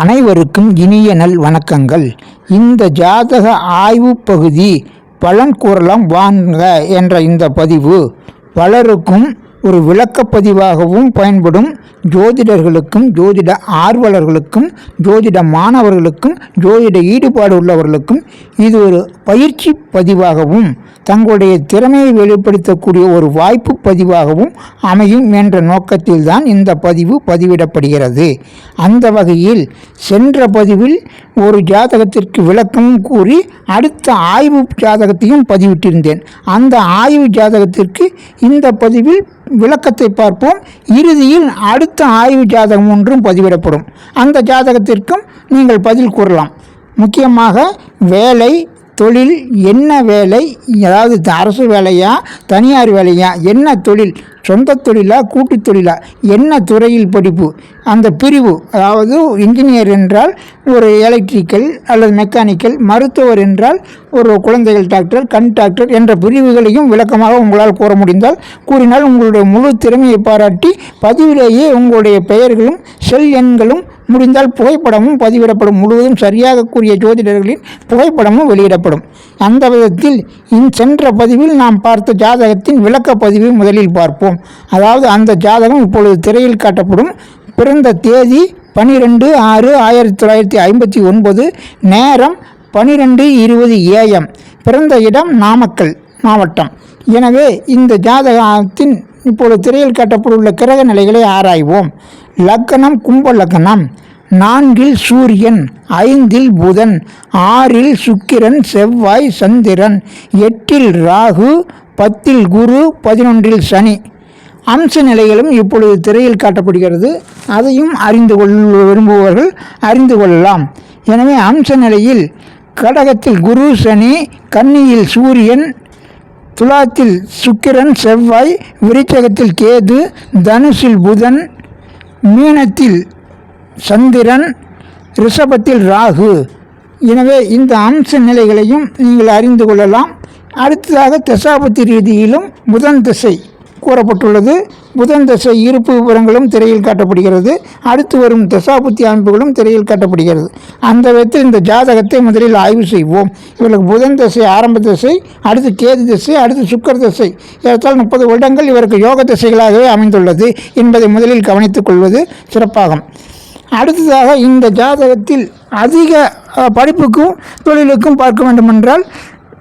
அனைவருக்கும் இனிய நல் வணக்கங்கள். இந்த ஜாதக ஆய்வு பகுதி பலன் கூறலாம் வாங்க என்ற இந்த பதிவு பலருக்கும் ஒரு விளக்கப்பதிவாகவும் பயன்படும் ஜோதிடர்களுக்கும் ஜோதிட ஆர்வலர்களுக்கும் ஜோதிட மாணவர்களுக்கும் ஜோதிட ஈடுபாடு உள்ளவர்களுக்கும் இது ஒரு பயிற்சி பதிவாகவும் தங்களுடைய திறமையை வெளிப்படுத்தக்கூடிய ஒரு வாய்ப்பு பதிவாகவும் அமையும் என்ற நோக்கத்தில்தான் இந்த பதிவு பதிவிடப்படுகிறது. அந்த வகையில் சென்ற பதிவில் ஒரு ஜாதகத்திற்கு விளக்கமும் கூறி அடுத்த ஆய்வு ஜாதகத்தையும் பதிவிட்டிருந்தேன். அந்த ஆய்வு ஜாதகத்திற்கு இந்த பதிவில் விளக்கத்தை பார்ப்போம். இறுதியில் அடுத்த ஆய்வு ஜாதகம் ஒன்றும் பதிவிடப்படும். அந்த ஜாதகத்திற்கும் நீங்கள் பதில் கூறலாம். முக்கியமாக வேலை தொழில் என்ன வேலை அதாவது அரசு வேலையா தனியார் வேலையா என்ன தொழில் சொந்த தொழிலா கூட்டுத் தொழிலா? என்ன துறையில் படிப்பு? அந்த பிரிவு அதாவது இன்ஜினியர் என்றால் ஒரு எலக்ட்ரிக்கல் அல்லது மெக்கானிக்கல் மருத்துவர் என்றால் ஒரு குழந்தைகள் டாக்டர் கண் டாக்டர் என்ற பிரிவுகளையும் விளக்கமாக உங்களால் கூற முடிந்தால் கூறினால் உங்களுடைய முழு திறமையை பாராட்டி பதிவிலேயே உங்களுடைய பெயர்களும் செல் எண்களும் முடிந்தால் புகைப்படமும் பதிவிடப்படும். முழுவதும் சரியாக கூறிய ஜோதிடர்களின் புகைப்படமும் வெளியிடப்படும். அந்த விதத்தில் இன் சென்ற பதிவில் நாம் பார்த்த ஜாதகத்தின் விளக்க பதிவை முதலில் பார்ப்போம். அதாவது அந்த ஜாதகம் இப்பொழுது திரையில் காட்டப்படும். பிறந்த தேதி பனிரெண்டு ஆறு ஆயிரத்தி தொள்ளாயிரத்தி ஐம்பத்தி ஒன்பது நேரம் பனிரெண்டு இருபது ஏஎம் பிறந்த இடம் நாமக்கல் மாவட்டம். எனவே இந்த ஜாதகத்தின் இப்பொழுது திரையில் காட்டப்பட்டுள்ள கிரக நிலைகளை ஆராய்வோம். லக்கணம் கும்ப லக்கணம் நான்கில் சூரியன் ஐந்தில் புதன் ஆறில் சுக்கிரன் செவ்வாய் சந்திரன் எட்டில் ராகு பத்தில் குரு பதினொன்றில் சனி. அம்ச நிலைகளும் இப்பொழுது திரையில் காட்டப்படுகிறது. அதையும் அறிந்து கொள்ள விரும்புபவர்கள் அறிந்து கொள்ளலாம். எனவே அம்ச நிலையில் கடகத்தில் குரு சனி கன்னியில் சூரியன் துலாத்தில் சுக்கிரன் செவ்வாய் விருச்சகத்தில் கேது தனுஷில் புதன் மீனத்தில் சந்திரன் ரிஷபத்தில் ராகு. எனவே இந்த அம்ச நிலைகளையும் நீங்கள் அறிந்து கொள்ளலாம். அடுத்ததாக தசாபத்தி ரீதியிலும் புதன் திசை. கூறப்பட்டுள்ளது. புதன் தசை இருப்பு விவரங்களும் திரையில் காட்டப்படுகிறது. அடுத்து வரும் தசாபுத்தி அமைப்புகளும் திரையில் காட்டப்படுகிறது. அந்த விதத்தில் இந்த ஜாதகத்தை முதலில் ஆய்வு செய்வோம். இவர்களுக்கு புதன் தசை ஆரம்ப தசை அடுத்து கேது திசை அடுத்து சுக்கர தசை. ஏறத்தால் முப்பது வருடங்கள் இவருக்கு யோக திசைகளாகவே அமைந்துள்ளது என்பதை முதலில் கவனித்துக் கொள்வது சிறப்பாகும். அடுத்ததாக இந்த ஜாதகத்தில் அதிக படிப்புக்கும் தொழிலுக்கும் பார்க்க வேண்டுமென்றால்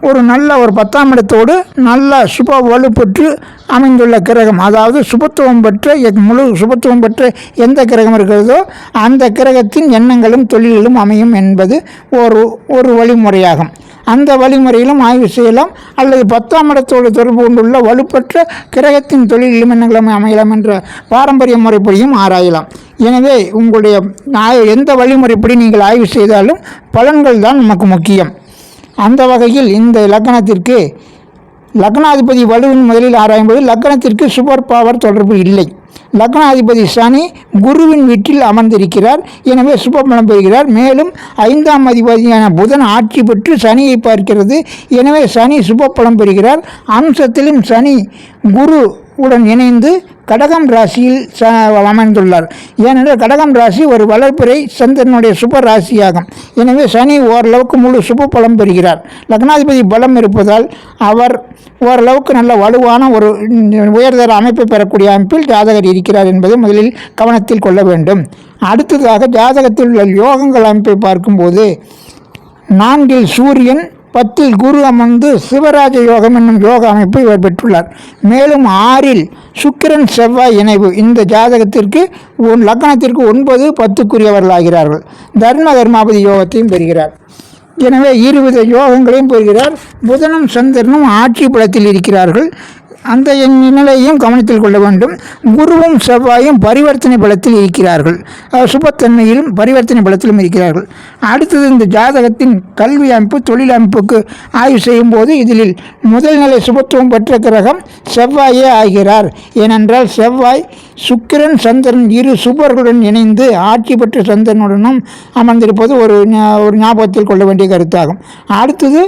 ஒரு நல்ல ஒரு பத்தாம் இடத்தோடு நல்ல சுப வலுப்பெற்று அமைந்துள்ள கிரகம். அதாவது சுபத்துவம் பெற்ற முழு சுபத்துவம் பெற்ற எந்த கிரகம் இருக்கிறதோ அந்த கிரகத்தின் எண்ணங்களும் தொழில்களும் அமையும் என்பது ஒரு ஒரு வழிமுறையாகும். அந்த வழிமுறையிலும் ஆய்வு செய்யலாம். அல்லது பத்தாம் இடத்தோடு தொடர்பு கொண்டுள்ள வலுப்பெற்ற கிரகத்தின் தொழிலும் எண்ணங்களும் அமையலாம் என்ற பாரம்பரிய முறைப்படியும் ஆராயலாம். எனவே உங்களுடைய எந்த வழிமுறைப்படி நீங்கள் ஆய்வு செய்தாலும் பலன்கள் தான் நமக்கு முக்கியம். அந்த வகையில் இந்த லக்கணத்திற்கு லக்னாதிபதி வலுவின் முதலில் ஆராயும்போது லக்னத்திற்கு சூப்பர் பவர் தொடர்பு இல்லை. லக்னாதிபதி சனி குருவின் வீட்டில் அமர்ந்திருக்கிறார். எனவே சுபபலம் பெறுகிறார். மேலும் ஐந்தாம் அதிபதியான புதன் ஆட்சி பெற்று சனியை பார்க்கிறது. எனவே சனி சுபபலம் பெறுகிறார். அம்சத்திலும் சனி குரு உடன் இணைந்து கடகம் ராசியில் ச அமைந்துள்ளார். ஏனென்றால் கடகம் ராசி ஒரு வளர்ப்புரை சந்திரனுடைய சுப ராசியாகும். எனவே சனி ஓரளவுக்கு முழு சுப பலம் பெறுகிறார். லக்னாதிபதி பலம் இருப்பதால் அவர் ஓரளவுக்கு நல்ல வலுவான ஒரு உயர்தர அமைப்பை பெறக்கூடிய அமைப்பில் ஜாதகர் இருக்கிறார் என்பதை முதலில் கவனத்தில் கொள்ள வேண்டும். அடுத்ததாக ஜாதகத்தில் உள்ள யோகங்கள் அமைப்பை பார்க்கும்போது நான்கில் சூரியன் பத்தில் குரு அமர்ந்து சிவராஜ யோகம் என்னும் யோக அமைப்பை இவர் பெற்றுள்ளார். மேலும் ஆறில் சுக்கிரன் செவ்வாய் இணைவு இந்த ஜாதகத்திற்கு ஒன் லக்னத்திற்கு ஒன்பது பத்துக்குரியவர்களாகிறார்கள். தர்ம தர்மாபதி யோகத்தையும் பெறுகிறார். எனவே இருவித யோகங்களையும் பெறுகிறார். புதனும் சந்திரனும் ஆட்சி பலத்தில் இருக்கிறார்கள். அந்த நிலையையும் கவனத்தில் கொள்ள வேண்டும். குருவும் செவ்வாயும் பரிவர்த்தனை பலத்தில் இருக்கிறார்கள். சுபத்தன்மையிலும் பரிவர்த்தனை பலத்திலும் இருக்கிறார்கள். அடுத்தது இந்த ஜாதகத்தின் கல்வி அமைப்பு தொழில் அமைப்புக்கு ஆய்வு செய்யும் போது இதில் முதல் நிலை சுபத்துவம் பெற்ற கிரகம் செவ்வாயே ஆகிறார். ஏனென்றால் செவ்வாய் சுக்கிரன் சந்திரன் இரு சுபர்களுடன் இணைந்து ஆட்சி பெற்ற சந்திரனுடனும் அமர்ந்திருப்பது ஒரு ஒரு ஞாபகத்தில் கொள்ள வேண்டிய கருத்தாகும். அடுத்தது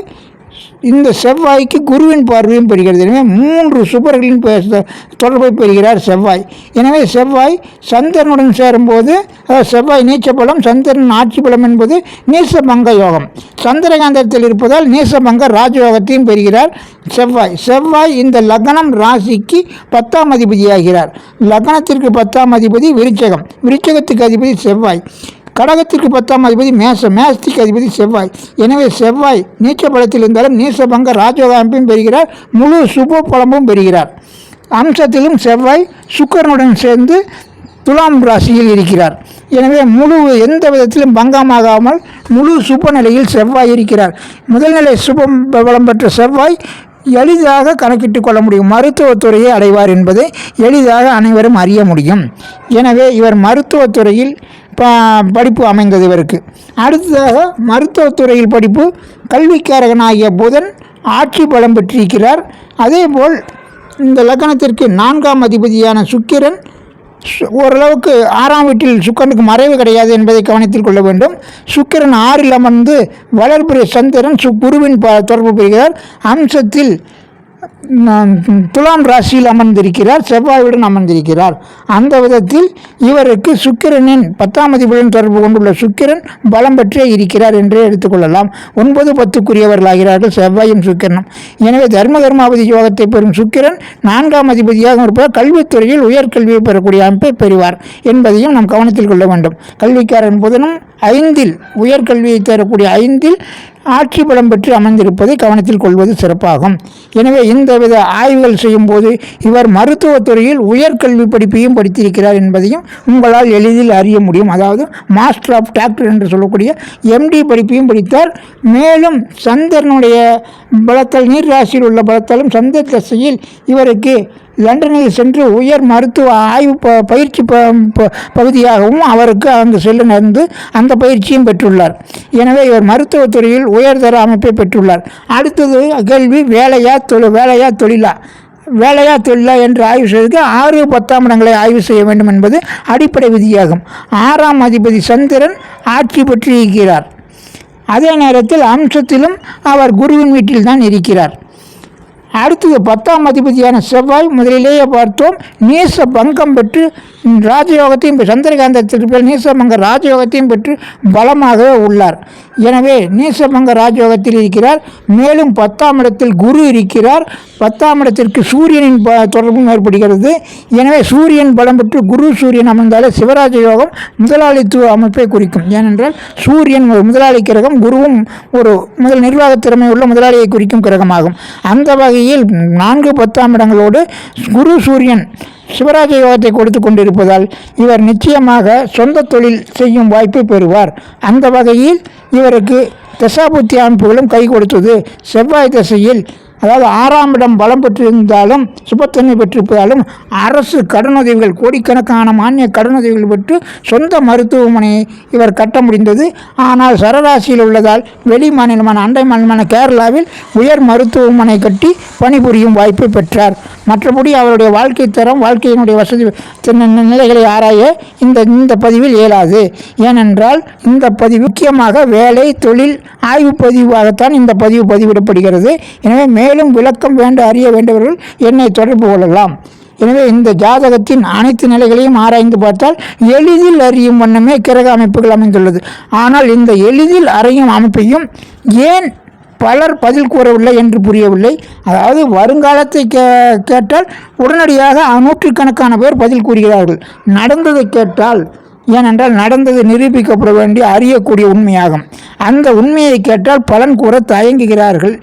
இந்த செவ்வாய்க்கு குருவின் பார்வையும் பெறுகிறது. எனவே மூன்று சுபர்களின் பே- தொடர்பை பெறுகிறார் செவ்வாய். எனவே செவ்வாய் சந்திரனுடன் சேரும்போது அதாவது செவ்வாய் நீச்ச பலம் சந்திரன் ஆட்சி பலம் என்பது நீசபங்க யோகம். சந்திரகாந்தத்தில் இருப்பதால் நீசபங்க ராஜயோகத்தையும் பெறுகிறார் செவ்வாய். செவ்வாய் இந்த லக்னம் ராசிக்கு பத்தாம் அதிபதியாகிறார். லக்னத்திற்கு பத்தாம் அதிபதி விருச்சகம். விருச்சகத்துக்கு அதிபதி செவ்வாய். கடகத்திற்கு பத்தாம் அதிபதி மேசம் மேஸ்திக்கு அதிபதி செவ்வாய். எனவே செவ்வாய் நீச்ச பலத்தில் இருந்தாலும் நீசபங்க ராஜயோக பெறுகிறார் முழு சுப பலமும் பெறுகிறார். அம்சத்திலும் செவ்வாய் சுக்கரனுடன் சேர்ந்து துலாம் ராசியில் இருக்கிறார். எனவே முழு எந்த விதத்திலும் பங்கமாகாமல் முழு சுப நிலையில் செவ்வாய் இருக்கிறார். முதல்நிலை சுபம் பலம் பெற்ற செவ்வாய் எளிதாக கணக்கிட்டு கொள்ள முடியும். மருத்துவத்துறையை அடைவார் என்பதை எளிதாக அனைவரும் அறிய முடியும். எனவே இவர் மருத்துவத்துறையில் படிப்பு அமைந்தது இவருக்கு. அடுத்ததாக மருத்துவத்துறையில் படிப்பு கல்விக்காரகனாகிய புதன் ஆட்சி பலம் பெற்றிருக்கிறார். அதேபோல் இந்த லக்னத்திற்கு நான்காம் அதிபதியான சுக்கிரன் சு- ஓரளவுக்கு ஆறாம் வீட்டில் சுக்கரனுக்கு மறைவு கிடையாது என்பதை கவனத்தில் கொள்ள வேண்டும். சுக்கிரன் ஆறில் அமர்ந்து வளர்பிறை சந்திரன் சு குருவின் ப தொடர்பு பெறுகிறார். அம்சத்தில் துலாம் ராசியில் அமர்ந்திருக்கிறார் செவ்வாயுடன் அமர்ந்திருக்கிறார். அந்த விதத்தில் இவருக்கு சுக்கிரனின் பத்தாம் அதிபுடன் தொடர்பு கொண்டுள்ள சுக்கிரன் பலம் பெற்றே இருக்கிறார் என்றே எடுத்துக்கொள்ளலாம் ஒன்பது பத்துக்குரியவர்களாகிறார்கள் செவ்வாயும் சுக்கிரனும். எனவே தர்ம கர்மாவதி யோகத்தை பெறும் சுக்கிரன் நான்காம் அதிபதியாக இருப்பதால் கல்வித்துறையில் உயர்கல்வியை பெறக்கூடிய அமைப்பை பெறுவார் என்பதையும் நாம் கவனத்தில் கொள்ள வேண்டும். கல்விக்காரன் புதனும் ஐந்தில் உயர்கல்வியை தரக்கூடிய ஐந்தில் ஆட்சி பலம் பெற்று அமைந்திருப்பதை கவனத்தில் கொள்வது சிறப்பாகும். எனவே இந்த வித ஆய்வுகள் செய்யும்போது இவர் மருத்துவத்துறையில் உயர்கல்வி படிப்பையும் படித்திருக்கிறார் என்பதையும் உங்களால் எளிதில் அறிய முடியும். அதாவது மாஸ்டர் ஆஃப் டாக்டர் என்று சொல்லக்கூடிய எம்டி படிப்பையும் படித்தார். மேலும் சந்திரனுடைய பலத்தால் நீர் ராசியில் உள்ள பலத்தாலும் சந்த தசையில் இவருக்கு லண்டனில் சென்று உயர் மருத்துவ ஆய்வு ப பயிற்சி ப ப- பகுதியாகவும் அவருக்கு அங்கு செல்ல நேர்ந்து அந்த பயிற்சியும் பெற்றுள்ளார். எனவே இவர் மருத்துவத்துறையில் உயர்தர அமைப்பை பெற்றுள்ளார். அடுத்தது கேள்வி வேலையா தொழில் வேலையா தொழிலா? வேலையா தொழிலா என்று ஆய்வு செய்து ஆறு பத்தாம் இடங்களை ஆய்வு செய்ய வேண்டும் என்பது அடிப்படை விதியாகும். ஆறாம் அதிபதி சந்திரன் ஆட்சி பெற்றிருக்கிறார். அதே நேரத்தில் அம்சத்திலும் அவர் குருவின் வீட்டில்தான் இருக்கிறார். அடுத்தது பத்தாம் அதிபதியான செவ்வாய் முதலிலேயே பார்த்தோம். நீச பங்கம் பெற்று ராஜயோகத்தையும் பெ- சந்திரகாந்தத்திற்கு பேர் நீசபங்க ராஜயோகத்தையும் பெற்று பலமாகவே உள்ளார். எனவே நீசபங்க ராஜயோகத்தில் இருக்கிறார். மேலும் பத்தாம் இடத்தில் குரு இருக்கிறார். பத்தாம் இடத்திற்கு சூரியனின் ப தொடர்பும் ஏற்படுகிறது. எனவே சூரியன் பலம் பெற்று குரு சூரியன் அமர்ந்தாலே சிவராஜ யோகம் முதலாளித்துவ அமைப்பை குறிக்கும். ஏனென்றால் சூரியன் ஒரு முதலாளி கிரகம் குருவும் ஒரு முதல் நிர்வாக திறமை உள்ள முதலாளியை குறிக்கும் கிரகமாகும். அந்த வகை வகையில் நான்கு பத்தாம் இடங்களோடு குரு சூரியன் சிவராஜ யோகத்தை கொடுத்து கொண்டிருப்பதால் இவர் நிச்சயமாக சொந்த தொழில் செய்யும் வாய்ப்பை பெறுவார். அந்த வகையில் இவருக்கு தசாபுத்தி அமைப்புகளும் கை கொடுத்தது. செவ்வாய் திசையில் அதாவது ஆறாம் இடம் பலம் பெற்றிருந்தாலும் சுபத்தன்மை பெற்றிருப்பதாலும் அரசு கடனுதவிகள் கோடிக்கணக்கான மானிய கடனுதவிகள் பெற்று சொந்த மருத்துவமனையை இவர் கட்ட முடிந்தது. ஆனால் சரராசியில் உள்ளதால் வெளி மாநிலமான அண்டை மாநிலமான கேரளாவில் உயர் மருத்துவமனை கட்டி பணிபுரியும் வாய்ப்பை பெற்றார். மற்றபடி அவருடைய வாழ்க்கை தரம் வாழ்க்கையினுடைய வசதி நிலைகளை ஆராய இந்த இந்த பதிவில் இயலாது. ஏனென்றால் இந்த பதிவு முக்கியமாக வேலை தொழில் ஆய்வு பதிவாகத்தான் இந்த பதிவு பதிவிடப்படுகிறது. எனவே மே மேலும் விளக்கம் வேண்டு அறிய வேண்டியவர்கள் என்னை தொடர்பு கொள்ளலாம். எனவே இந்த ஜாதகத்தின் அனைத்து நிலைகளையும் ஆராய்ந்து பார்த்தால் எளிதில் அறியும் வண்ணமே கிரக அமைப்புகள் அமைந்துள்ளது. ஆனால் இந்த எளிதில் அறியும் அமைப்பையும் ஏன் பலர் பதில் கூறவில்லை என்று புரியவில்லை. அதாவது வருங்காலத்தை கே கேட்டால் உடனடியாக நூற்றுக்கணக்கான பேர் பதில் கூறுகிறார்கள். நடந்ததை கேட்டால் ஏனென்றால் நடந்தது நிரூபிக்கப்பட வேண்டிய அறியக்கூடிய உண்மையாகும். அந்த உண்மையை கேட்டால் பலன் கூற தயங்குகிறார்கள்.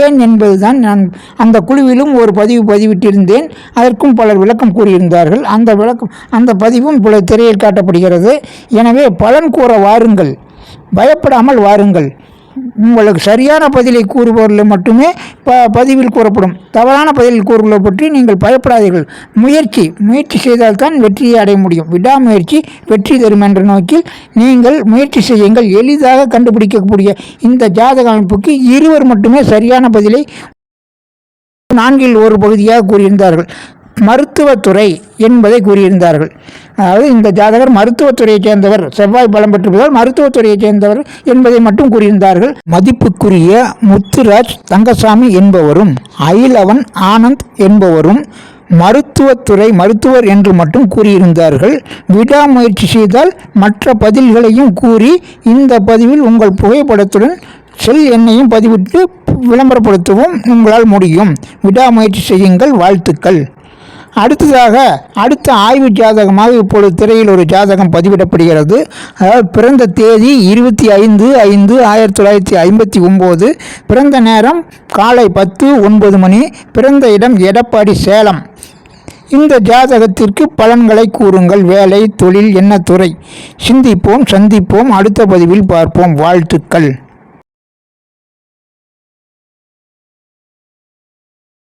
ஏன் என்பதுதான் நான் அந்த குழுவிலும் ஒரு பதிவு பதிவிட்டிருந்தேன். அதற்கும் பலர் விளக்கம் கூறியிருந்தார்கள். அந்த விளக்கம் அந்த பதிவும் இப்பொழுது திரையில் காட்டப்படுகிறது. எனவே பலன் கூற வாருங்கள். பயப்படாமல் வாருங்கள். உங்களுக்கு சரியான பதிலை கூறுபவர்கள் மட்டுமே ப பதிவில் கூறப்படும். தவறான பதிலில் கூறுகளை பற்றி நீங்கள் பயப்படாதீர்கள். முயற்சி முயற்சி செய்தால்தான் வெற்றியை அடைய முடியும். விடாமுயற்சி வெற்றி தரும் என்ற நோக்கில் நீங்கள் முயற்சி செய்யுங்கள். எளிதாக கண்டுபிடிக்கக்கூடிய இந்த ஜாதக அமைப்புக்கு இருவர் மட்டுமே சரியான பதிலை நான்கில் ஒரு பகுதியாக கூறியிருந்தார்கள். மருத்துவத்துறை என்பதை கூறியிருந்தார்கள். அதாவது இந்த ஜாதகர் மருத்துவத்துறையைச் சேர்ந்தவர் செவ்வாய் பலம் பெற்றிருப்பதால் மருத்துவத்துறையைச் சேர்ந்தவர் என்பதை மட்டும் கூறியிருந்தார்கள். மதிப்புக்குரிய முத்துராஜ் தங்கசாமி என்பவரும் ஐலவன் ஆனந்த் என்பவரும் மருத்துவத்துறை மருத்துவர் என்று மட்டும் கூறியிருந்தார்கள். விடாமுயற்சி செய்தால் மற்ற பதில்களையும் கூறி இந்த பதிவில் உங்கள் புகைப்படத்துடன் செல் எண்ணையும் பதிவிட்டு விளம்பரப்படுத்தவும் உங்களால் முடியும். விடாமுயற்சி செய்யுங்கள். வாழ்த்துக்கள். அடுத்ததாக அடுத்த ஆய்வு ஜாதகமாக இப்பொழுது திரையில் ஒரு ஜாதகம் பதிவிடப்படுகிறது. அதாவது பிறந்த தேதி இருபத்தி ஐந்து ஐந்து ஆயிரத்தி தொள்ளாயிரத்தி ஐம்பத்தி ஒம்பது பிறந்த நேரம் காலை பத்து ஒன்பது மணி பிறந்த இடம் எடப்பாடி சேலம். இந்த ஜாதகத்திற்கு பலன்களை கூறுங்கள். வேலை தொழில் என்ன துறை. சிந்திப்போம் சந்திப்போம். அடுத்த பதிவில் பார்ப்போம். வாழ்த்துக்கள்.